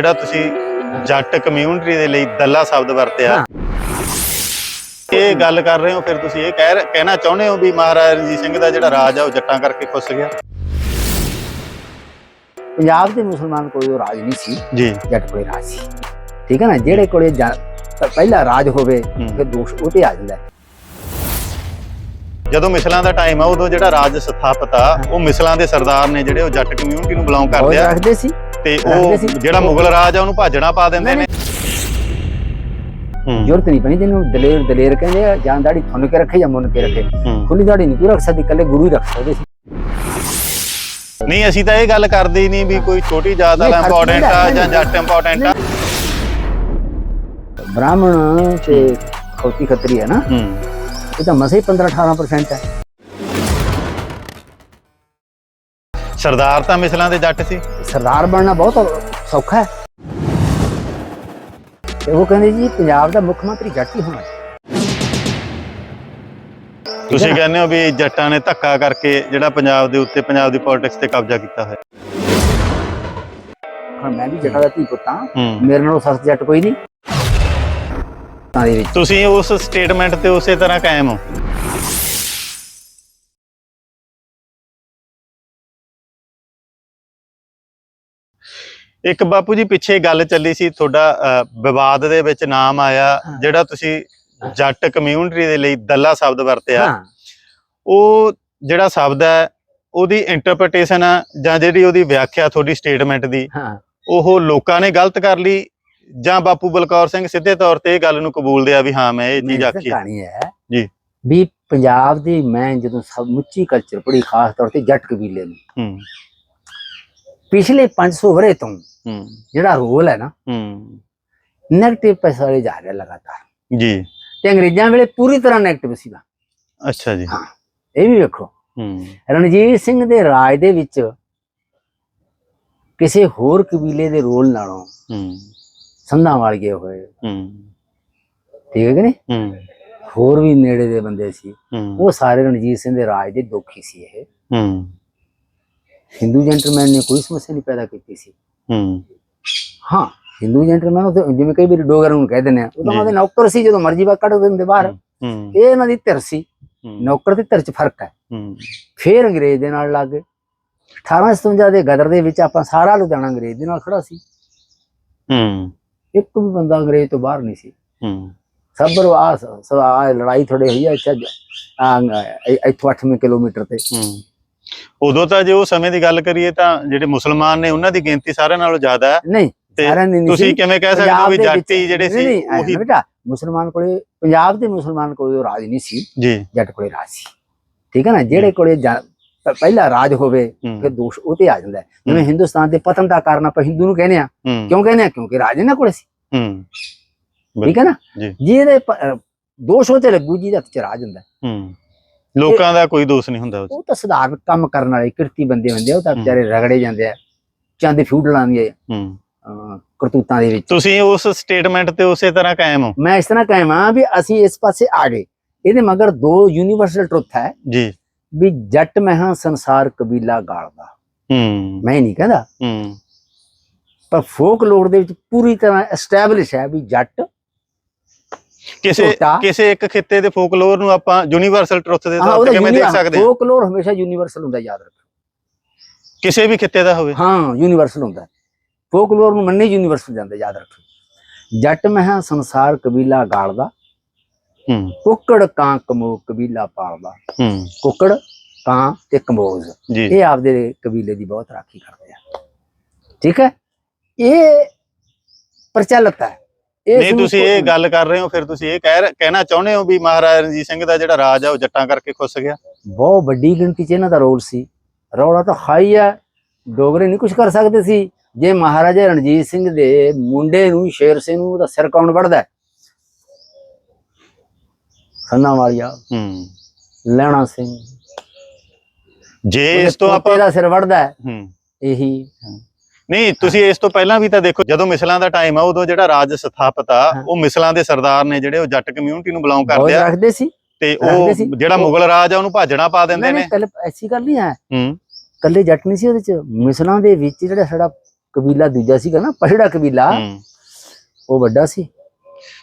ਜਿਹੜਾ ਤੁਸੀਂ ਜੱਟ ਕਮਿਊਨਿਟੀ ਦੇ ਲਈ ਦੱਲਾ ਸ਼ਬਦ ਵਰਤਿਆ। ਇਹ ਗੱਲ ਕਰ ਰਹੇ ਹੋ ਫਿਰ ਤੁਸੀਂ ਇਹ ਕਹਿ ਕਹਿਣਾ ਚਾਹੁੰਦੇ ਹੋ ਵੀ ਮਹਾਰਾਜਾ ਰਣਜੀਤ ਸਿੰਘ ਦਾ ਜਿਹੜਾ ਰਾਜ ਆ ਉਹ ਜੱਟਾਂ ਕਰਕੇ ਖੁੱਸ ਗਿਆ? ਪੰਜਾਬ ਦੇ ਮੁਸਲਮਾਨ ਕੋਈ ਰਾਜ ਨਹੀਂ ਸੀ। ਜੀ। ਜੱਟ ਕੋਈ ਰਾਜ ਸੀ। ਠੀਕ ਹੈ ਨਾ? ਜਿਹੜੇ ਕੋਲੇ ਪਹਿਲਾ ਰਾਜ ਹੋਵੇ। ਫਿਰ ਦੋਸ਼ ਉਹ ਤੇ ਆ ਜਾਂਦਾ। ਜਦੋਂ ਮਿਸਲਾਂ ਦਾ ਟਾਈਮ ਆ ਉਦੋਂ ਜਿਹੜਾ ਰਾਜ ਸਥਾਪਿਤ ਆ ਉਹ ਮਿਸਲਾਂ ਦੇ ਸਰਦਾਰ ਨੇ ਜਿਹੜੇ ਉਹ ਜੱਟ ਕਮਿਊਨਿਟੀ ਨੂੰ ਬਿਲੋਂਗ ਕਰਦੇ ਆ ਰੱਖਦੇ ਸੀ। ਤੇ ਉਹ। ਜਿਹੜਾ ਮੁਗਲ ਰਾਜ ਆ ਉਹਨੂੰ ਭਾਜਣਾ ਪਾ ਦਿੰਦੇ ਨੇ। ਜ਼ਰੂਰਤ ਨਹੀਂ ਪੈਂਦੀ ਜਿਹਨੂੰ ਦਲੇਰ ਦਲੇਰ ਕਹਿੰਦੇ ਆ ਜਾਂ ਦਾੜੀ ਥੁੰਨ ਕੇ ਰੱਖੇ ਜਾਂ ਮੁੰਨ ਕੇ ਰੱਖੇ। ਖੁੱਲੀ ਦਾੜੀ ਨਹੀਂ ਕੋਈ ਰੱਖ ਸਕਦੀ ਇਕੱਲੇ ਗੁਰੂ ਹੀ ਰੱਖ ਸਕਦੇ ਸੀ। ਨਹੀਂ ਅਸੀਂ ਤਾਂ ਇਹ ਗੱਲ ਕਰਦੇ ਹੀ ਨਹੀਂ ਵੀ ਕੋਈ ਛੋਟੀ ਜਾਤ ਵਾਲਾ ਇੰਪੋਰਟੈਂਟ ਆ ਜਾਂ। ਜੱਟ ਇੰਪੋਰਟੈਂਟ ਆ। ਬ੍ਰਾਹਮਣ ਤੇ ਖੌਤੀ ਖੱਤਰੀ ਹੈ ਨਾ? ਇਹ ਤਾਂ ਮਸੇ 15 18% ਹੈ। ਸਰਦਾਰ ਤਾਂ ਮਿਸਲਾਂ ਦੇ ਜੱਟ ਸੀ। ਸਰਦਾਰ ਬਣਨਾ ਬਹੁਤ ਸੌਖਾ ਹੈ। ਤੇ ਉਹ ਕਹਿੰਦੇ ਜੀ ਪੰਜਾਬ ਦਾ ਮੁੱਖ ਮੰਤਰੀ ਜੱਟ ਹੀ ਹੋਣਾ ਤੁਸੀਂ? ਕਹਿੰਦੇ ਹੋ ਵੀ ਜੱਟਾਂ ਨੇ ਧੱਕਾ ਕਰਕੇ ਜਿਹੜਾ ਪੰਜਾਬ ਦੇ ਉੱਤੇ ਪੰਜਾਬ ਦੀ ਪੋਲਿਟਿਕਸ ਤੇ ਕਬਜ਼ਾ ਕੀਤਾ ਹੋਇਆ। ਹੁਣ ਮੈਂ ਵੀ ਜੱਟਾਂ ਦਾ ਧੀ ਪੁੱਤਾਂ ਹੂੰ। ਮੇਰੇ ਨਾਲੋਂ ਸਖਤ ਜੱਟ ਕੋਈ ਨਹੀਂ। ਤਾਂ ਦੇ ਵਿੱਚ ਤੁਸੀਂ ਉਸ ਸਟੇਟਮੈਂਟ ਤੇ ਉਸੇ ਤਰ੍ਹਾਂ ਕਾਇਮ ਹੋ। ਇੱਕ ਬਾਪੂ ਜੀ ਪਿੱਛੇ ਗੱਲ ਚੱਲੀ ਸੀ ਤੁਹਾਡਾ ਵਿਵਾਦ ਦੇ ਵਿੱਚ ਨਾਮ ਆਇਆ। ਜਿਹੜਾ ਤੁਸੀਂ ਜੱਟ ਕਮਿਊਨਿਟੀ ਦੇ ਲਈ ਦੱਲਾ ਸ਼ਬਦ ਵਰਤਿਆ ਉਹ ਜਿਹੜਾ ਸ਼ਬਦ ਹੈ ਉਹਦੀ ਇੰਟਰਪ੍ਰੀਟੇਸ਼ਨ ਜਾਂ ਜਿਹੜੀ ਉਹਦੀ ਵਿਆਖਿਆ ਤੁਹਾਡੀ ਸਟੇਟਮੈਂਟ ਦੀ ਉਹ ਲੋਕਾਂ ਨੇ ਗਲਤ ਕਰ ਲਈ ਜਾਂ ਬਾਪੂ ਬਲਕੌਰ ਸਿੰਘ ਸਿੱਧੇ ਤੌਰ ਤੇ ਇਹ ਗੱਲ ਨੂੰ ਕਬੂਲਦੇ ਆ ਵੀ ਹਾਂ ਮੈਂ ਇਹ ਚੀਜ਼ ਆਖੀ ਹੈ। ਕਹਾਣੀ ਹੈ ਜੀ। ਵੀ ਪੰਜਾਬ ਦੀ ਮੈਂ ਜਦੋਂ ਸਮੁੱਚੀ ਕਲਚਰ ਪੜ੍ਹੀ ਖਾਸ ਤੌਰ ਤੇ ਜੱਟ ਕਬੀਲੇ ਨੂੰ ਹੂੰ ਪਿਛਲੇ 500 ਵਰੇ ਤੋਂ ਜਿਹੜਾ ਰੋਲ ਹੈ ਨਾ ਹੂੰ। ਨੈਗੇਟਿਵ ਪੈਸਾ ਜਾ ਰਿਹਾ ਲਗਾਤਾਰ। ਜੀ। ਤੇ ਅੰਗਰੇਜ਼ਾਂ ਵੇਲੇ ਪੂਰੀ ਤਰ੍ਹਾਂ ਨੈਗੇਟਿਵ ਸੀਗਾ ਅੱਛਾ ਜੀ। ਹਾਂ। ਇਹ ਵੀ ਵੇਖੋ। ਹੂੰ। ਰਣਜੀਤ ਸਿੰਘ ਦੇ ਰਾਜ ਦੇ ਵਿੱਚ ਕਿਸੇ ਹੋਰ ਕਬੀਲੇ ਦੇ ਰੋਲ ਨਾਲੋਂ ਹੂੰ। ਸੰਧਾਂ ਵਾਲੀਏ ਹੋਏ। ਹੂੰ। ਠੀਕ ਹੈ ਕਿ ਨਹੀਂ? ਹੂੰ। ਹੋਰ ਵੀ ਨੇੜੇ ਦੇ ਬੰਦੇ ਸੀ। ਉਹ ਸਾਰੇ ਰਣਜੀਤ ਸਿੰਘ ਦੇ ਰਾਜ ਦੇ ਦੁੱਖੀ ਸੀ ਇਹ। ਹੂੰ। ਹਿੰਦੂ ਜੈਂਟਲਮੈਨ ਨੇ ਕੋਈ ਸਮੱਸਿਆ ਨਹੀਂ ਪੈਦਾ ਕੀਤੀ ਸੀ। ਹੂੰ। ਹਿੰਦੂ ਜੈਂਟਲਮੈਨ ਉਹ ਜਿਵੇਂ ਕਈ ਵਾਰੀ ਡੋਗਰ ਨੂੰ ਕਹਿ ਦਿੰਦੇ ਆ ਉਹ ਤਾਂ। ਉਹਦੇ ਨੌਕਰ ਸੀ ਜਦੋਂ ਮਰਜ਼ੀ ਬਾ ਕੱਢ ਦਿੰਦੇ ਬਾਹਰ। ਇਹ ਇਹਨਾਂ ਦੀ ਧਿਰ ਸੀ। ਨੌਕਰ ਤੇ ਧਿਰ ਚ ਫ਼ਰਕ ਹੈ। ਫੇਰ ਅੰਗਰੇਜ਼ ਦੇ ਨਾਲ ਲੱਗ ਗਏ। 1857 ਦੇ ਗਦਰ ਦੇ ਵਿੱਚ ਆਪਾਂ ਸਾਰਾ ਲੁਧਿਆਣਾ ਅੰਗਰੇਜ਼ ਦੇ ਨਾਲ ਖੜਾ ਸੀ। ਹੂੰ। ਇੱਕ ਵੀ ਬੰਦਾ ਅੰਗਰੇਜ਼ ਤੋਂ ਬਾਹਰ ਨਹੀਂ ਸੀ। ਹੂੰ। ਸਬਰ ਆ ਸ- ਆ ਲੜਾਈ ਥੋੜੇ ਹੋਈ ਆ ਇੱਥੇ ਆ ਇੱਥੋਂ 8 ਕਿਲੋਮੀਟਰ ਤੇ। ਹੂੰ। ਉਦੋਂ ਤਾਂ ਜੇ ਉਹ ਸਮੇਂ ਦੀ ਗੱਲ ਕਰੀਏ ਤਾਂ ਜਿਹੜੇ ਮੁਸਲਮਾਨ ਨੇ ਉਹਨਾਂ ਦੀ ਗਿਣਤੀ ਸਾਰਿਆਂ ਨਾਲੋਂ ਜ਼ਿਆਦਾ ਹੈ। ਨਹੀਂ ਤੇ ਸਾਰਿਆਂ ਦੀ ਨਹੀਂ ਤੁਸੀਂ ਕਿਵੇਂ ਕਹਿ ਸਕਦੇ ਹੋ ਵੀ ਜਾਤੀ ਜਿਹੜੇ ਸੀ ਉਹੀ ਬੇਟਾ ਮੁਸਲਮਾਨ ਕੋਲੇ ਪੰਜਾਬ ਦੇ ਮੁਸਲਮਾਨ ਕੋਲੇ ਉਹ ਰਾਜ ਨਹੀਂ ਸੀ। ਜੀ। ਜੱਟ ਕੋਲੇ ਰਾਜ ਸੀ। ਠੀਕ ਹੈ ਨਾ? ਜਿਹੜੇ ਕੋਲੇ ਪਹਿਲਾ ਰਾਜ ਹੋਵੇ ਫਿਰ ਦੋਸ਼ ਉਹ ਤੇ ਆ ਜਾਂਦਾ। ਜਿਵੇਂ। ਹਿੰਦੁਸਤਾਨ ਦੇ ਪਤਨ ਦਾ ਕਾਰਨ ਆਪਾਂ ਹਿੰਦੂ ਨੂੰ ਕਹਿੰਦੇ ਆ ਕਿਉਂ ਕਹਿੰਦੇ ਆ ਕਿਉਂਕਿ ਰਾਜ ਇਹਨਾਂ ਕੋਲੇ ਸੀ। ਠੀਕ ਹੈ ਨਾ। ਜਿਹਦੇ ਦੋਸ਼ ਉਹ ਤੇ ਲੱਗੂ ਜਿਹਦੇ ਚ ਰਾਜ ਹੁੰਦਾ ਲੋਕਾਂ ਦਾ ਕੋਈ ਦੋਸ਼ ਨਹੀਂ ਹੁੰਦਾ। ਉਹ ਤਾਂ ਸਧਾਰਨ ਕੰਮ ਕਰਨ ਵਾਲੇ ਕਿਰਤੀ ਬੰਦੇ ਹੁੰਦੇ ਆ ਉਹ ਤਾਂ ਹੂੰ। ਵਿਚਾਰੇ ਰਗੜੇ ਜਾਂਦੇ ਆ ਚੰਦ ਫਿਊਡਲਾਂ ਦੀਆਂ ਹੂੰ। ਅਹ, ਕਰਤੂਤਾਂ ਦੇ ਵਿੱਚ। ਤੁਸੀਂ ਉਸ ਸਟੇਟਮੈਂਟ ਤੇ ਉਸੇ ਤਰ੍ਹਾਂ ਕਾਇਮ ਹੋ? ਮੈਂ ਇਸ ਤਰ੍ਹਾਂ ਕਹਾਂ ਵੀ ਅਸੀਂ ਇਸ ਪਾਸੇ ਆ ਗਏ। ਇਹਦੇ ਮਗਰ ਦੋ ਯੂਨੀਵਰਸਲ ਟਰੁੱਥ ਹੈ। ਜੀ। ਵੀ ਜੱਟ ਮਹਾਂ ਸੰਸਾਰ ਕਬੀਲਾ ਗਾਲਦਾ। ਹੂੰ। ਮੈਂ ਨਹੀਂ ਕਹਿੰਦਾ। ਹੂੰ। ਪਰ ਫੋਕਲੋਰ ਦੇ ਵਿੱਚ ਪੂਰੀ ਤਰ੍ਹਾਂ ਐਸਟੈਬਲਿਸ਼ ਹੈ ਵੀ ਜੱਟ ਕਿਸੇ ਝੋਟਾ। ਕਿਸੇ ਇੱਕ ਖਿੱਤੇ ਦੇ ਫੋਕਲੋਰ ਨੂੰ ਆਪਾਂ ਯੂਨੀਵਰਸਲ ਟਰੁੱਥ ਦੇ ਤੌਰ ਤੇ ਕਿਵੇਂ ਦੇਖ ਸਕਦੇ ਹਾਂ? ਫੋਕਲੋਰ ਹਮੇਸ਼ਾ ਯੂਨੀਵਰਸਲ ਹੁੰਦਾ ਯਾਦ ਰੱਖੋ ਕਿਸੇ ਵੀ ਖਿੱਤੇ ਦਾ ਹੋਵੇ। ਹਾਂ ਯੂਨੀਵਰਸਲ ਹੁੰਦਾ। ਫੋਕਲੋਰ ਨੂੰ ਮੰਨੇ ਯੂਨੀਵਰਸਲ ਜਾਂਦਾ ਯਾਦ ਰੱਖੋ ਜੱਟ ਮਹਾਂ ਸੰਸਾਰ ਕਬੀਲਾ ਗਾਲਦਾ ਹੂੰ। ਕੁੱਕੜ ਕਾਂ ਕਮੋ ਕਬੀਲਾ ਪਾਲਦਾ। ਹੂੰ। ਕੁੱਕੜ ਕਾਂ ਤੇ ਕੰਬੋਜ ਜੀ। ਇਹ ਆਪਦੇ ਕਬੀਲੇ ਦੀ ਬਹੁਤ ਰਾਖੀ ਕਰਦੇ ਆ। ਠੀਕ ਹੈ? ਇਹ ਪ੍ਰਚਲਿਤ ਹੈ। ਨਹੀਂ ਤੁਸੀਂ ਇਹ ਗੱਲ ਕਰ ਰਹੇ ਹੋ ਫਿਰ ਤੁਸੀਂ ਇਹ ਕਹਿ ਕਹਿਣਾ ਚਾਹੁੰਦੇ ਹੋ ਵੀ ਮਹਾਰਾਜਾ ਰਣਜੀਤ ਸਿੰਘ ਦਾ ਜਿਹੜਾ ਰਾਜ ਆ ਉਹ ਜੱਟਾਂ ਕਰਕੇ ਖੁੱਸ ਗਿਆ? ਬਹੁਤ ਵੱਡੀ ਗਿਣਤੀ 'ਚ ਇਹਨਾਂ ਦਾ ਰੋਲ ਸੀ। ਰੌਲਾ ਤਾਂ ਹਾਈ ਹੈ ਡੋਗਰੇ ਨਹੀਂ ਕੁਝ ਕਰ ਸਕਦੇ ਸੀ। ਜੇ ਮਹਾਰਾਜਾ ਰਣਜੀਤ ਸਿੰਘ ਦੇ ਮੁੰਡੇ ਨੂੰ ਸ਼ੇਰ ਸਿੰਘ ਨੂੰ ਉਹਦਾ ਸਿਰ ਕੌਣ ਵੜਦਾ? ਖੰਨਾ ਵਾਲੀਆ ਹੂੰ। ਲੈਣਾ ਸਿੰਘ। ਜੇ ਇਸ ਤੋਂ ਆਪਾਂ ਦਾ ਸਿਰ ਵੜਦਾ ਹੂੰ। ਇਹੀ। ਨਹੀਂ ਤੁਸੀਂ ਇਸ ਤੋਂ ਪਹਿਲਾਂ ਵੀ ਤਾਂ ਦੇਖੋ ਜਦੋਂ ਮਿਸਲਾਂ ਦਾ ਟਾਈਮ ਆ ਉਦੋਂ ਜਿਹੜਾ ਰਾਜ ਸਥਾਪਿਤ ਆ। ਉਹ ਮਿਸਲਾਂ ਦੇ ਸਰਦਾਰ ਨੇ ਜਿਹੜੇ ਉਹ ਜੱਟ ਕਮਿਊਨਿਟੀ ਨੂੰ ਬਿਲੋਂਗ ਕਰਦੇ ਆ। ਰੱਖਦੇ ਸੀ। ਤੇ ਉਹ। ਜਿਹੜਾ ਮੁਗਲ ਰਾਜ ਆ ਉਹਨੂੰ ਭਾਜਣਾ ਪਾ ਦਿੰਦੇ ਨੇ ਨਹੀਂ ਕੱਲ ਐਸੀ ਗੱਲ ਨਹੀਂ ਹੈ। ਹੂੰ। ਕੱਲੇ ਜੱਟ ਨਹੀਂ ਸੀ ਉਹਦੇ ਚ। ਮਿਸਲਾਂ ਦੇ ਵਿੱਚ ਜਿਹੜਾ ਸਾਡਾ ਕਬੀਲਾ ਦੂਜਾ ਸੀਗਾ ਨਾ ਪਛੜਾ ਕਬੀਲਾ ਉਹ ਵੱਡਾ ਸੀ।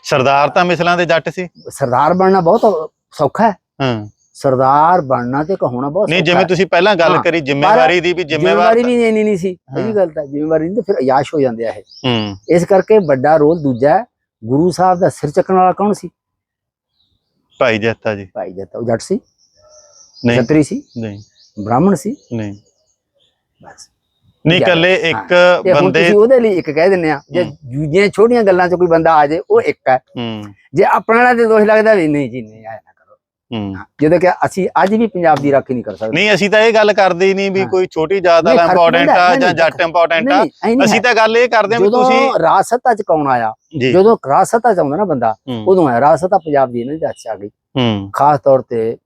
ਸਰਦਾਰ ਤਾਂ ਮਿਸਲਾਂ ਦੇ ਜੱਟ ਸੀ। ਸਰਦਾਰ ਬਣਨਾ ਬਹੁਤ ਸੌਖਾ ਹੈ। ਹਾਂ। ਸਰਦਾਰ ਬਣਨਾ ਤੇ ਕਹਾਉਣਾ ਬਹੁਤ ਨਹੀਂ ਜਿਵੇਂ। ਤੁਸੀਂ ਪਹਿਲਾਂ ਗੱਲ ਕਰੀ ਜ਼ਿੰਮੇਵਾਰੀ ਦੀ ਵੀ ਜ਼ਿੰਮੇਵਾਰ ਵੀ ਇੰਨੀ ਨਹੀਂ ਸੀ। ਇਹ ਗੱਲ ਤਾਂ ਜ਼ਿੰਮੇਵਾਰੀ ਨਹੀਂ ਤੇ ਫਿਰ ਅਯਾਸ਼ ਹੋ ਜਾਂਦੇ ਆ ਇਹ। ਇਸ ਕਰਕੇ ਵੱਡਾ ਰੋਲ ਦੂਜਾ ਹੈ ਗੁਰੂ ਸਾਹਿਬ ਦਾ ਸਿਰ ਚੱਕਣ ਵਾਲਾ ਕੌਣ ਸੀ? ਭਾਈ ਜੱਤਾ ਜੀ। ਭਾਈ ਜੱਤਾ ਉਹ ਜੱਟ ਸੀ? ਨਹੀਂ। ਛਤਰੀ ਸੀ? ਨਹੀਂ। ਬ੍ਰਾਹਮਣ ਸੀ? ਨਹੀਂ। ਬਸ। ਨਹੀਂ ਕੱਲੇ ਇੱਕ ਬੰਦੇ ਤੁਸੀਂ ਉਹਦੇ ਲਈ ਇੱਕ ਕਹਿ ਦਿੰਦੇ ਆ ਜੇ ਹੂੰ। ਦੂਜੀਆਂ ਛੋਟੀਆਂ ਗੱਲਾਂ 'ਚ ਕੋਈ ਬੰਦਾ ਆ ਜਾਏ ਉਹ ਇੱਕ ਹੈ। ਹੂੰ। ਜੇ ਆਪਣੇ ਤੇ ਦੋਸ਼ ਲੱਗਦਾ ਵੀ ਨਹੀਂ ਜੀ ਨਹੀਂ ਆਇਆ। ਜਦੋਂ ਕਿ ਅਸੀਂ ਅੱਜ ਵੀ ਪੰਜਾਬ ਦੀ ਰਾਖੀ ਨਹੀਂ ਕਰ ਸਕਦੇ। ਨਹੀਂ ਅਸੀਂ ਤਾਂ ਇਹ ਗੱਲ ਕਰਦੇ ਹੀ ਨਹੀਂ ਵੀ। ਕੋਈ ਛੋਟੀ ਜਾਤ ਵਾਲਾ ਇੰਪੋਰਟੈਂਟ ਆ ਜਾਂ ਜੱਟ ਇੰਪੋਰਟੈਂਟ ਆ। ਅਸੀਂ। ਤਾਂ ਗੱਲ ਇਹ ਕਰਦੇ ਹਾਂ ਵੀ ਜਦੋਂ ਤੁਸੀਂ ਰਾਜਸੱਤਾ 'ਚ ਕੌਣ ਆਇਆ ਜਦੋਂ ਰਾਜਸੱਤਾ 'ਚ ਆਉਂਦਾ ਨਾ ਬੰਦਾ ਉਦੋਂ ਹੈ ਰਾਜਸੱਤਾ ਪੰਜਾਬ ਦੀ ਇਹਨਾਂ ਦੇ ਆ ਗਈ। ਹੂੰ। ਖਾਸ ਤੌਰ ਤੇ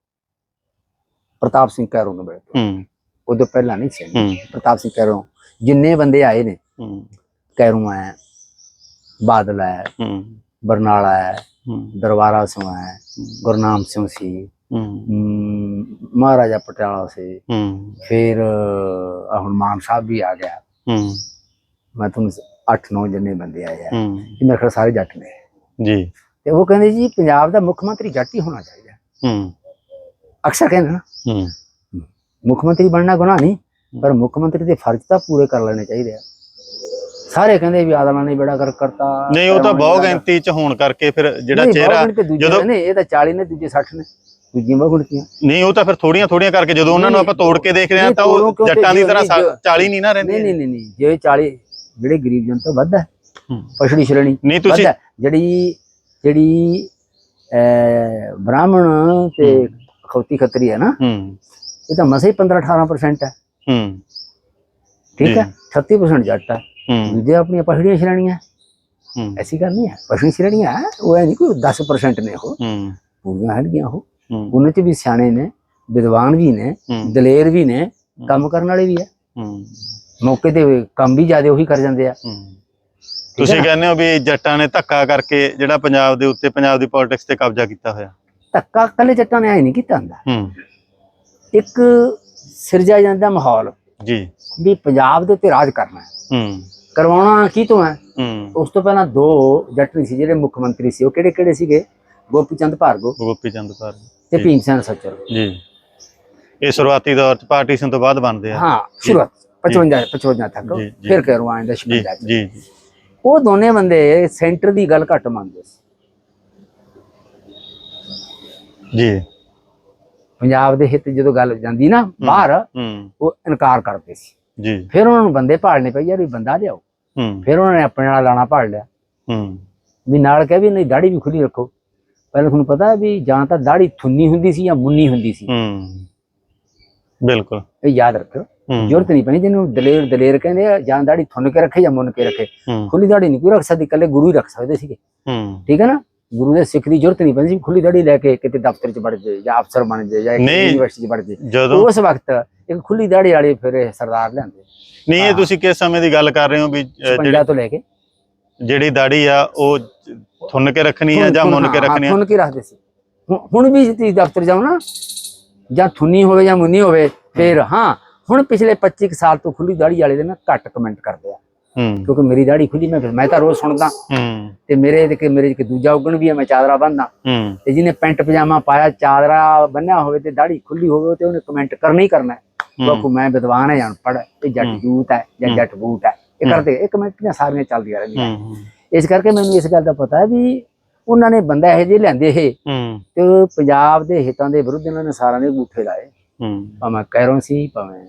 ਪ੍ਰਤਾਪ ਸਿੰਘ ਕੈਰੋਂ ਨੂੰ ਹੂੰ। ਉਦੋਂ ਪਹਿਲਾਂ ਨਹੀਂ ਸੀ। ਪ੍ਰਤਾਪ ਸਿੰਘ ਕੈਰੋਂ ਜਿੰਨੇ ਬੰਦੇ ਆਏ ਨੇ ਹੂੰ। ਕੈਰੋਂ ਹੈ ਬਾਦਲ ਹੂੰ। ਬਰਨਾਲਾ ਹੂੰ ਦਰਬਾਰਾ ਸਿੰਘ ਹੈ ਗੁਰਨਾਮ ਸਿੰਘ ਸੀ ਮਹਾਰਾਜਾ ਪਟਿਆਲਾ ਸੀ। ਫਿਰ ਹੁਣ ਮਾਨ ਸਾਹਿਬ ਵੀ ਆ ਗਿਆ। ਮੈਂ ਤੁਹਾਨੂੰ 8-9 ਜਣੇ ਬੰਦੇ ਆਏ ਆ। ਇਹ ਮੇਰੇ ਖਿਆਲ ਸਾਰੇ ਜੱਟ ਨੇ। ਜੀ। ਤੇ ਉਹ ਕਹਿੰਦੇ ਜੀ ਪੰਜਾਬ ਦਾ ਮੁੱਖ ਮੰਤਰੀ ਜੱਟ ਹੀ ਹੋਣਾ ਚਾਹੀਦਾ। ਹੂੰ। ਅਕਸਰ ਕਹਿੰਦੇ ਨਾ। ਹੂੰ। ਮੁੱਖ ਮੰਤਰੀ ਬਣਨਾ ਗੁਨਾਹ ਨਹੀਂ ਪਰ ਮੁੱਖ ਮੰਤਰੀ ਦੇ ਫਰਜ਼ ਤਾਂ ਪੂਰੇ ਕਰ ਲੈਣੇ ਚਾਹੀਦੇ ਆ। ਸਾਰੇ ਕਹਿੰਦੇ ਵੀ ਆਦਮਾਂ ਨੇ ਬੇੜਾ ਕਰ ਕਰਤਾ ਨਹੀਂ ਉਹ ਤਾਂ ਬਹੁ ਗਿਣਤੀ ਚ ਹੋਣ ਕਰਕੇ ਫਿਰ ਜਿਹੜਾ ਚਿਹਰਾ ਜਦੋਂ- ਨੇ ਇਹ ਤਾਂ 40 ਨੇ ਦੂਜੇ 60 ਨੇ ਦੂਜੀਆਂ ਬਹੁਗਿਣਤੀਆਂ ਨਹੀਂ ਉਹ ਤਾਂ ਫਿਰ ਥੋੜੀਆਂ ਥੋੜੀਆਂ ਕਰਕੇ ਜਦੋਂ ਉਹਨਾਂ ਨੂੰ ਆਪਾਂ ਤੋੜ ਕੇ ਦੇਖ ਰਹੇ ਹਾਂ ਨਹੀਂ, ਤਾਂ ਉਹ ਜੱਟਾਂ ਦੀ ਤਰ੍ਹਾਂ ਜੋ- 40 ਨਹੀਂ ਨਾ ਰਹਿੰਦੀ। ਨਹੀਂ ਨਹੀਂ ਨਹੀਂ ਜੇ 40 ਜਿਹੜੇ ਗਰੀਬ ਜਨਤਾ ਵੱਧ ਹੈ। ਪਛੜੀ ਸ਼੍ਰੇਣੀ ਨਹੀਂ ਤੁਸੀਂ ਜਿਹੜੀ ਜਿਹੜੀ ਬ੍ਰਾਹਮਣ ਤੇ ਖੌਤੀ ਖੱਤਰੀ ਹੈ ਨਾ ਹੂੰ। ਇਹ ਤਾਂ ਮਸੇ 15 18% ਹੈ। ਹੂੰ। ਠੀਕ ਹੈ ਜੀ। 36% ਜੱਟ ਹੂੰ। ਦੂਜੇ ਆਪਣੀਆਂ ਪਛੜੀਆਂ ਸ਼੍ਰੇਣੀਆਂ ਹੂੰ। ਐਸੀ ਗੱਲ ਨਹੀਂ ਹੈ ਪਛੜੀ ਸ਼੍ਰੇਣੀਆਂ ਉਹ ਹੈ ਨਹੀਂ ਕੋਈ 10% ਨੇ ਉਹ। ਹੂੰ। ਪੂਰੀਆਂ ਹੈਗੀਆਂ ਉਹ। ਉਹਨਾਂ 'ਚ ਵੀ ਸਿਆਣੇ ਨੇ ਵਿਦਵਾਨ ਵੀ ਨੇ ਦਲੇਰ ਵੀ ਨੇ ਕੰਮ ਕਰਨ ਵਾਲੇ ਵੀ ਹੈ ਹੂੰ। ਮੌਕੇ ਤੇ ਕੰਮ ਵੀ ਜ਼ਿਆਦਾ ਉਹੀ ਕਰ ਜਾਂਦੇ ਆ। ਤੁਸੀਂ ਕਹਿੰਦੇ ਹੋ ਵੀ ਜੱਟਾਂ ਨੇ ਧੱਕਾ ਕਰਕੇ ਜਿਹੜਾ ਪੰਜਾਬ ਦੇ ਉੱਤੇ ਪੰਜਾਬ ਦੀ ਪੋਲਿਟਿਕਸ ਤੇ ਕਬਜ਼ਾ ਕੀਤਾ ਹੋਇਆ। ਧੱਕਾ ਕੱਲੇ ਜੱਟਾਂ ਨੇ ਐ ਨਹੀਂ ਕੀਤਾ ਹੁੰਦਾ। ਇੱਕ ਸਿਰਜਿਆ ਜਾਂਦਾ ਮਾਹੌਲ ਜੀ। ਵੀ ਪੰਜਾਬ ਦੇ ਉੱਤੇ ਰਾਜ ਕਰਨਾ। ਹੈ ਹੂੰ। ਕਰਵਾਉਣਾ ਕੀ ਤੋਂ ਹੈ? ਹੂੰ। ਉਸ ਤੋਂ ਪਹਿਲਾਂ ਦੋ ਜੱਟ ਨਹੀਂ ਸੀ ਜਿਹੜੇ ਮੁੱਖ ਮੰਤਰੀ ਸੀ। ਉਹ ਕਿਹੜੇ ਕਿਹੜੇ ਸੀਗੇ? ਗੋਪੀ ਚੰਦ ਭਾਰਗੋ ਗੋਪੀ ਚੰਦ ਪਾਰ ਤੇ। ਭੀਮ ਸੈਨ ਸੱਚਰ। ਜੀ। ਇਹ ਸ਼ੁਰੂਆਤੀ ਦੌਰ ਚ ਪਾਰਟੀਸ਼ਨ ਤੋਂ ਬਾਅਦ ਬਣਦੇ ਆ। ਹਾਂ ਸ਼ੁਰੂਆਤ 55 55 ਤੱਕ। ਜੀ, ਜੀ। ਫਿਰ ਕਰਵਾਏ ਦਾ ਜੀ 56 ਜੀ ਜੀ ਉਹ ਦੋਨੇ ਬੰਦੇ ਸੈਂਟਰ ਦੀ ਗੱਲ ਘੱਟ ਮੰਨਦੇ ਸੀ। ਜੀ। ਪੰਜਾਬ ਦੇ ਹਿੱਤ ਜਦੋਂ ਗੱਲ ਜਾਂਦੀ ਨਾ ਬਾਹਰ ਹੂੰ। ਉਹ ਇਨਕਾਰ ਕਰਦੇ ਸੀ। ਜੀ। ਫਿਰ ਉਹਨਾਂ ਨੂੰ ਬੰਦੇ ਭਾਲਨੇ ਪਏ ਯਾਰ ਵੀ ਬੰਦਾ ਲਿਆਓ। ਹੂੰ। ਫਿਰ ਉਹਨਾਂ ਨੇ ਆਪਣੇ ਨਾਲ ਲਾਣਾ ਭਾਲ ਲਿਆ। ਹੂੰ। ਵੀ ਨਾਲ ਕਹਿ ਵੀ ਨਹੀਂ ਦਾੜੀ ਵੀ ਖੁੱਲੀ ਰੱਖੋ। ਪਹਿਲਾਂ ਤੁਹਾਨੂੰ ਪਤਾ ਵੀ ਜਾਂ ਤਾਂ ਦਾੜੀ ਥੁੰਨੀ ਹੁੰਦੀ ਸੀ ਜਾਂ ਮੁੰਨੀ ਹੁੰਦੀ ਸੀ। ਹੂੰ। ਬਿਲਕੁਲ। ਇਹ ਯਾਦ ਰੱਖਿਓ। ਹੂੰ। ਜ਼ਰੂਰਤ ਨਹੀਂ ਪੈਣੀ ਜਿਹਨੂੰ ਦਲੇਰ ਦਲੇਰ ਕਹਿੰਦੇ ਆ ਜਾਂ ਦਾੜੀ ਥੁੰਨ ਕੇ ਰੱਖੇ ਜਾਂ ਮੁੰਨ ਕੇ ਰੱਖੇ। ਖੁੱਲੀ ਦਾੜੀ ਨਹੀਂ ਕੋਈ ਰੱਖ ਸਕਦੀ ਇਕੱਲੇ ਗੁਰੂ ਹੀ ਰੱਖ ਸਕਦੇ ਸੀਗੇ। ਹੂੰ। ਠੀਕ ਹੈ ਨਾ? ਗੁਰੂ ਦੇ ਸਿੱਖ ਦੀ ਜ਼ਰੂਰਤ ਨਹੀਂ ਪੈਂਦੀ ਸੀ ਖੁੱਲੀ ਦਾੜੀ ਲੈ ਕੇ ਕਿਤੇ ਦਫ਼ਤਰ 'ਚ ਵੜ ਜਾਏ ਜਾਂ ਅਫਸਰ ਬਣ ਜਾਏ ਜਾਂ। ਯੂਨੀਵਰਸਿਟੀ 'ਚ ਵੜ ਜਾਏ। ਜਦੋਂ ਉਸ ਵਕਤ ਇੱਕ ਖੁੱਲੀ ਦਾੜੀ ਵਾਲੇ ਫਿਰ ਇਹ ਸਰਦਾਰ ਲਿਆਂਦੇ। ਨਹੀਂ ਇਹ। ਤੁਸੀਂ ਕਿਸ ਸਮੇਂ ਦੀ ਗੱਲ ਕਰ ਰਹੇ ਹੋ ਵੀ ਜਿਹੜੀ ਤੋਂ ਲੈ ਕੇ। ਜਿਹੜੀ ਦਾੜੀ ਆ ਉਹ ਥੁੰਨ ਕੇ ਰੱਖਣੀ ਆ ਜਾਂ ਮੁੰਨ ਕੇ ਰੱਖਣੀ ਆ? ਥੁੰਨ ਕੇ ਰੱਖਦੇ ਸੀ। ਹੁਣ- ਵੀ ਜੇ ਤੁਸੀਂ ਦਫ਼ਤਰ ਜਾਓ ਨਾ ਜਾਂ ਥੁੰਨੀ ਹੋਵੇ ਜਾਂ ਮੁੰਨੀ ਹੋਵੇ ਫਿਰ ਹਾਂ ਹੁਣ ਪਿਛਲੇ 25 ਕੁ ਸਾਲ ਤੋਂ ਖੁੱਲੀ ਦਾੜੀ ਵਾਲੇ ਦੇ ਨਾ ਘੱਟ ਕਮੈਂਟ ਕਰਦੇ ਆ। ਕਿਉਂਕਿ ਮੇਰੀ ਦਾੜੀ ਖੁੱਲੀ ਮੈਂ ਮੈਂ ਤਾਂ ਰੋਜ਼ ਸੁਣਦਾ। ਤੇ ਮੇਰੇ ਤੇ ਕਿ ਮੇਰੇ ਇੱਕ ਦੂਜਾ ਉਗਣ ਵੀ ਹੈ ਮੈਂ ਚਾਦਰਾ ਬੰਨਦਾ। ਤੇ ਜਿਹਨੇ ਪੈਂਟ ਪਜਾਮਾ ਪਾਇਆ ਚਾਦਰਾ ਬੰਨਿਆ ਹੋਵੇ ਤੇ ਦਾੜੀ ਖੁੱਲੀ ਹੋਵੇ ਤੇ ਉਹਨੇ ਕਮੈਂਟ ਕਰਨਾ ਹੀ ਕਰਨਾ ਬਾਕੂ ਮੈਂ ਵਿਦਵਾਨ ਹੈ ਅਨਪੜ੍ਹ ਇਹ ਜੱਟ। ਜੂਤ ਹੈ ਜਾਂ। ਜੱਟ ਬੂਟ ਹੈ। ਇਹ। ਕਰਦੇ ਇਹ ਕਮੈਂਟੀਆਂ ਸਾਰੀਆਂ ਚੱਲਦੀਆਂ ਰਹਿੰਦੀਆਂ। ਇਸ ਕਰਕੇ ਮੈਨੂੰ ਇਸ ਗੱਲ ਦਾ ਪਤਾ ਹੈ ਵੀ ਉਹਨਾਂ ਨੇ ਬੰਦਾ ਇਹੋ ਜਿਹੇ ਲਿਆਂਦੇ ਇਹ। ਤੇ ਪੰਜਾਬ ਦੇ ਹਿੱਤਾਂ ਦੇ ਵਿਰੁੱਧ ਇਹਨਾਂ ਨੇ ਸਾਰਿਆਂ ਨੇ ਅੰਗੂਠੇ ਲਾਏ। ਭਾਵੇਂ ਕੈਰੋਂ ਸੀ ਭਾਵੇਂ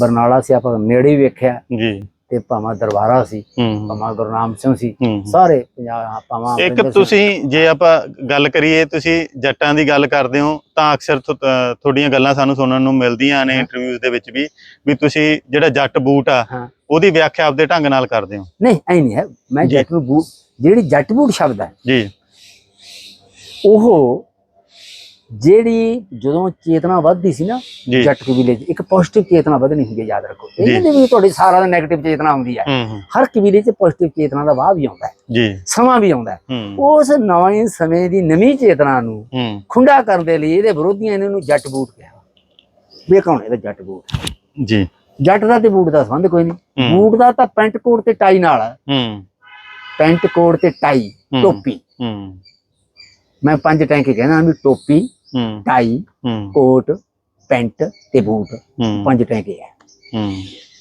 ਬਰਨਾਲਾ ਸੀ ਆਪਾਂ ਨੇੜੇ ਵੇਖਿਆ। ਜੀ। ਤੇ ਭਾਵੇਂ ਦਰਬਾਰਾ ਸੀ ਭਾਵੇਂ ਗੁਰਨਾਮ ਸਿੰਘ ਸੀ ਸਾਰੇ ਪੰਜਾਬ ਭਾਵੇਂ ਇੱਕ ਤੁਸੀਂ ਜੇ ਆਪਾਂ ਗੱਲ ਕਰੀਏ ਤੁਸੀਂ ਜੱਟਾਂ ਦੀ ਗੱਲ ਕਰਦੇ ਹੋ ਤਾਂ ਅਕਸਰ ਤੁਹਾਡੀਆਂ ਗੱਲਾਂ ਸਾਨੂੰ ਸੁਣਨ ਨੂੰ ਮਿਲਦੀਆਂ ਨੇ। ਇੰਟਰਵਿਊਜ਼ ਦੇ ਵਿੱਚ ਵੀ ਵੀ ਤੁਸੀਂ ਜਿਹੜਾ ਜੱਟ ਬੂਟ ਆ। ਉਹਦੀ ਵਿਆਖਿਆ ਆਪਦੇ ਢੰਗ ਨਾਲ ਕਰਦੇ ਹੋ ਨਹੀਂ ਐ ਨਹੀਂ ਹੈ ਮੈਂ। ਜੱਟ ਨੂੰ ਬੂਟ ਜਿਹੜੀ ਜੱਟ ਬੂਟ ਸ਼ਬਦ ਹੈ ਜੀ ਉਹ ਜਿਹੜੀ ਜਦੋਂ ਚੇਤਨਾ ਵੱਧਦੀ ਸੀ ਨਾ ਜੱਟ ਕਬੀਲੇ 'ਚ ਇੱਕ ਪੋਜ਼ਿਟਿਵ ਚੇਤਨਾ ਵਧਣੀ ਹੁੰਦੀ ਹੈ ਯਾਦ ਰੱਖੋ। ਇਹਦੇ ਵੀ ਤੁਹਾਡੀ ਸਾਰਾ ਦਾ 네ਗੇਟਿਵ ਚੇਤਨਾ ਹੁੰਦੀ ਹੈ। ਹਰ ਕਬੀਲੇ 'ਚ ਪੋਜ਼ਿਟਿਵ ਚੇਤਨਾ ਦਾ ਵਾਹ ਵੀ ਆਉਂਦਾ ਹੈ। ਜੀ। ਸਮਾਂ ਵੀ ਆਉਂਦਾ ਹੈ। ਉਸ ਨਵੇਂ ਸਮੇਂ ਦੀ ਨਵੀਂ ਚੇਤਨਾ ਨੂੰ ਖੁੰਡਾ ਕਰਨ ਦੇ ਲਈ ਇਹਦੇ ਵਿਰੋਧੀਆਂ ਨੇ ਜੱਟ ਬੂਟ ਕਿਹਾ। ਵੇ ਕੌਣ ਇਹਦਾ ਜੱਟ ਬੂਟ ਜੀ। ਜੱਟ ਦਾ ਤੇ ਬੂਟ ਦਾ ਸੰਬੰਧ ਕੋਈ ਨਹੀਂ। ਬੂਟ ਦਾ ਤਾਂ ਪੈਂਟ ਕੋਟ ਤੇ ਟਾਈ ਨਾਲ ਹੈ। ਪੈਂਟ ਕੋਟ ਤੇ ਟਾਈ ਟੋਪੀ। ਹੂੰ। ਮੈਂ ਪੰਜ ਟੈਂਕੇ ਕਹਿਣਾ ਵੀ ਟੋਪੀ ਹੂੰ। ਟਾਈ ਹੂੰ। ਕੋਟ ਪੈਂਟ ਤੇ ਬੂਟ। ਹੂੰ। ਪੰਜ ਟੈਂਕੇ ਹੈ ਹੂੰ।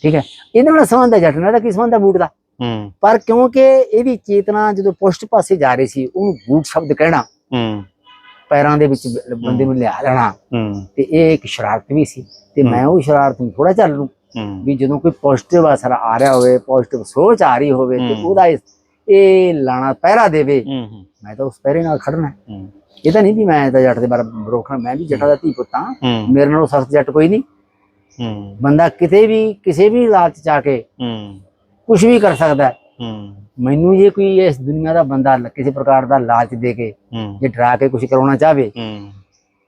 ਠੀਕ ਹੈ। ਇਹਦੇ ਨਾਲ ਸੰਬੰਧ ਹੈ ਜੱਟ ਨਾਲ ਦਾ ਕੀ ਸੰਬੰਧ ਹੈ ਬੂਟ ਦਾ? ਹੂੰ। ਪਰ ਕਿਉਂਕਿ ਇਹਦੀ ਚੇਤਨਾ ਜਦੋਂ ਪੁਸ਼ਟ ਪਾਸੇ ਜਾ ਰਹੀ ਸੀ ਉਹਨੂੰ ਬੂਟ ਸ਼ਬਦ ਕਹਿਣਾ ਹੂੰ। ਪੈਰਾਂ ਦੇ ਵਿੱਚ ਬੰਦੇ ਨੂੰ ਲਿਆ ਲੈਣਾ ਹੂੰ। ਤੇ ਇਹ ਇੱਕ ਸ਼ਰਾਰਤ ਵੀ ਸੀ। ਤੇ। ਮੈਂ ਉਹ ਸ਼ਰਾਰਤ ਨੂੰ ਥੋੜਾ ਚੱਲ ਲੂੰ ਵੀ ਜਦੋਂ ਕੋਈ ਪੋਜ਼ਿਟਿਵ ਅਸਰ ਆ ਰਿਹਾ ਹੋਵੇ ਪੋਜ਼ਿਟਿਵ ਸੋਚ ਆ ਰਹੀ ਹੋਵੇ ਤੇ। ਉਹਦਾ ਇਹ ਲਾਣਾ ਪਹਿਰਾ ਦੇਵੇ ਮੈਂ ਤਾਂ ਉਸ ਪਹਿਰੇ ਨਾਲ ਖੜਨਾ ਇਹ ਤਾਂ ਨਹੀਂ ਵੀ ਮੈਂ ਤਾਂ ਜੱਟ ਦੇ ਬਾਰੇ ਰੋਕਣਾ ਮੈਂ ਵੀ ਜੱਟਾਂ ਦਾ ਧੀ ਪੁੱਤਾਂ ਮੇਰੇ ਨਾਲੋਂ ਸਖਤ ਜੱਟ ਕੋਈ ਨਹੀਂ। ਹੂੰ। ਬੰਦਾ ਕਿਤੇ ਵੀ ਕਿਸੇ ਵੀ ਹਾਲਾਤ ਚ ਆ ਕੇ ਹੂੰ। ਕੁਝ ਵੀ ਕਰ ਸਕਦਾ ਮੈਨੂੰ ਜੇ ਕੋਈ ਇਸ ਦੁਨੀਆ ਦਾ ਬੰਦਾ ਕਿਸੇ ਪ੍ਰਕਾਰ ਦਾ ਲਾਲਚ ਦੇ ਕੇ ਜੇ ਡਰਾ ਕੇ ਕੁਝ ਕਰਾਉਣਾ ਚਾਹਵੇ ਹੂੰ।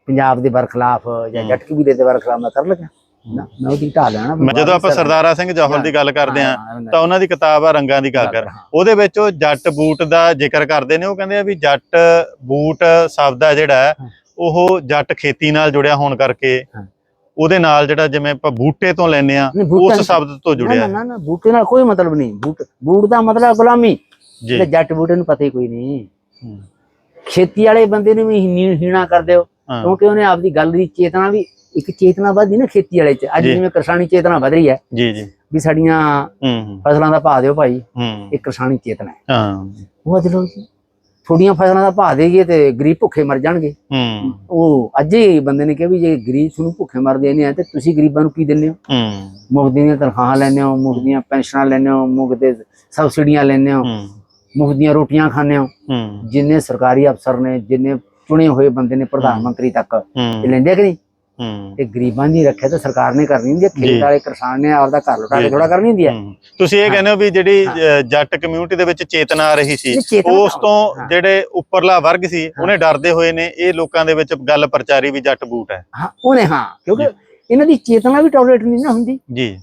ਪੰਜਾਬ ਦੇ ਬਰਖਲਾਫ ਜਾਂ। ਜੱਟ ਕਬੀਲੇ ਦੇ ਬਰਖਲਾਫ ਮੈਂ ਕਰ ਲਗਾ ਨਾ ਮੈਂ ਉਹਦੀ ਲੈਣਾ ਮੈਂ ਜਦੋਂ ਆਪਾਂ ਸਰਦਾਰਾ ਸਿੰਘ ਜੌਹਰ ਦੀ ਗੱਲ ਕਰਦੇ ਆ ਤਾਂ ਉਹਨਾਂ ਦੀ ਕਿਤਾਬ ਆ ਰੰਗਾਂ ਦੀ ਗਾਗਰ। ਉਹਦੇ ਵਿੱਚ ਉਹ ਜੱਟ ਬੂਟ ਦਾ ਜ਼ਿਕਰ ਕਰਦੇ ਨੇ ਉਹ ਕਹਿੰਦੇ ਆ ਵੀ ਜੱਟ ਬੂਟ ਸ਼ਬਦ ਆ ਜਿਹੜਾ। ਉਹ ਜੱਟ ਖੇਤੀ ਨਾਲ ਜੁੜਿਆ ਹੋਣ ਕਰਕੇ। ਉਹਦੇ ਨਾਲ ਜਿਹੜਾ ਜਿਵੇਂ ਆਪਾਂ ਬੂਟੇ ਤੋਂ ਲੈਨੇ ਆ ਉਸ ਸ਼ਬਦ ਤੋਂ ਜੁੜਿਆ ਨਾ ਨਾ ਬੂਟੇ ਨਾਲ ਕੋਈ ਮਤਲਬ ਨਹੀਂ। ਬੂਟ ਬੂਟ ਦਾ ਮਤਲਬ ਗੁਲਾਮੀ। ਜੀ। ਤੇ ਜੱਟ ਬੂਟੇ ਨੂੰ ਪਤਾ ਹੀ ਕੋਈ ਨਹੀਂ। ਖੇਤੀ ਵਾਲੇ ਬੰਦੇ ਨੂੰ ਵੀ ਹੀਣੀ- ਕਰਦੇ ਹਾਂ। ਕਿਉਂਕਿ ਉਹਨੇ ਆਪਦੀ ਗੱਲ ਦੀ ਚੇਤਨਾ ਵੀ ਇੱਕ ਚੇਤਨਾ ਵੱਧਦੀ ਨਾ ਖੇਤੀ ਵਾਲੇ ਚ। ਅੱਜ। ਜਿਵੇਂ ਕਿਸਾਨੀ ਚੇਤਨਾ ਵਧ ਰਹੀ ਹੈ। ਜੀ ਜੀ। ਵੀ ਸਾਡੀਆਂ ਫਸਲਾਂ ਦਾ ਭਾਅ ਦਿਓ ਭਾਈ। ਇਹ ਕਿਸਾਨੀ ਚੇਤਨਾ ਹੈ। ਹਾਂ। ਉਹ ਅੱਜ ਲੋਕ ਥੋੜੀਆਂ ਫਸਲਾਂ ਦਾ ਭਾਅ ਦੇਈਏ ਤੇ ਗਰੀਬ ਭੁੱਖੇ ਮਰ ਜਾਣਗੇ। ਹੂੰ। ਉਹ ਅੱਜ ਹੀ ਬੰਦੇ ਨੇ ਕਿਹਾ ਵੀ ਜੇ ਗਰੀਬ ਤੁਹਾਨੂੰ ਭੁੱਖੇ ਮਰਦੇ ਨੇ ਆ ਤੇ ਤੁਸੀਂ ਗਰੀਬਾਂ ਨੂੰ ਕੀ ਦਿੰਦੇ ਹੋ? ਹੂੰ। ਮੁਫਤ ਦੀਆਂ ਤਨਖਾਹਾਂ ਲੈਂਦੇ ਹੋ ਮੁਫਤ ਦੀਆਂ ਪੈਨਸ਼ਨਾਂ ਲੈਂਦੇ ਹੋ ਮੁਫਤ ਦੇ ਸਬਸਿਡੀਆਂ ਲੈਂਦੇ ਹੋ ਮੁਫਤ ਦੀਆਂ ਰੋਟੀਆਂ ਖਾਂਦੇ ਹੋ। ਜਿੰਨੇ ਸਰਕਾਰੀ ਅਫਸਰ ਨੇ ਜਿੰਨੇ ਚੁਣੇ ਹੋਏ ਬੰਦੇ ਨੇ ਪ੍ਰਧਾਨ। ਮੰਤਰੀ ਤੱਕ ਇਹ ਲੈਂਦੇ ਕਿ ਨਹੀਂ? ਤੇ ਗਰੀਬਾਂ ਦੀ ਰੱਖਿਆ ਤਾਂ ਸਰਕਾਰ ਨੇ ਕਰਨੀ ਹੁੰਦੀ ਹੈ। ਖੇਤ ਵਾਲੇ ਕਿਸਾਨ ਨੇ ਆਪਦਾ ਘਰ ਲੁਟਾ ਕੇ। ਥੋੜਾ ਕਰਨੀ ਹੁੰਦੀ ਹੈ। ਤੁਸੀਂ ਇਹ। ਕਹਿੰਦੇ ਹੋ ਵੀ ਜਿਹੜੀ ਜੱਟ ਕਮਿਊਨਿਟੀ ਦੇ ਵਿੱਚ ਚੇਤਨਾ ਆ ਰਹੀ ਸੀ ਉਸ ਤਾਂ-। ਜਿਹੜੇ ਉੱਪਰਲਾ ਵਰਗ ਸੀ ਉਹਨੇ ਡਰਦੇ ਹੋਏ ਨੇ ਇਹ ਲੋਕਾਂ ਦੇ ਵਿੱਚ ਗੱਲ ਪ੍ਰਚਾਰੀ ਵੀ ਜੱਟ ਬੂਟ ਹੈ ਹਾਂ ਉਹਨੇ ਹਾਂ ਕਿਉਂਕਿ ਇਹਨਾਂ ਦੀ ਚੇਤਨਾ ਵੀ ਟੋਲਰੇਟ ਨਹੀਂ ਨਾ ਹੁੰਦੀ ਜੀ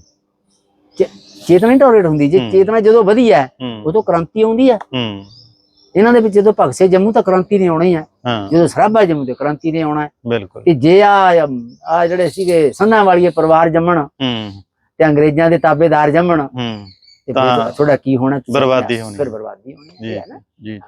ਚੇਤਨਾ ਹੀ ਟੋਲਰੇਟ ਹੁੰਦੀ ਜੇ। ਚੇਤਨਾ ਜਦੋਂ ਵਧੀ ਹੈ ਹੂੰ ਉਦੋਂ ਕ੍ਰਾਂਤੀ ਆਉਂਦੀ ਹੈ ਹੂੰ ਇਹਨਾਂ ਦੇ ਵਿੱਚ ਜਦੋਂ ਭਗਤ ਸਿੰਘ ਜੰਮੂ ਤਾਂ ਕ੍ਰਾਂਤੀ ਨੇ ਆਉਣਾ ਹੀ ਜਦੋਂ ਸਰਾਭਾ ਜੰਮੂ ਤੇ ਕ੍ਰਾਂਤੀ ਨੇ ਆਉਣਾ ਹੈ। ਬਿਲਕੁਲ। ਤੇ ਜੇ ਆ ਆ ਜਿਹੜੇ ਸੀਗੇ ਸੰਧਾਂ ਵਾਲੀਏ ਪਰਿਵਾਰ ਜੰਮਣ ਤੇ ਅੰਗਰੇਜ਼ਾਂ ਦੇ ਤਾਬੇਦਾਰ ਜੰਮਣ ਤੇ ਤੁਹਾਡਾ ਕੀ ਹੋਣਾ? ਬਰਬਾਦੀ ਹੋਣੀ। ਫਿਰ ਬਰਬਾਦੀ ਹੋਣੀ ਹੈ ਨਾ। ਜੀ।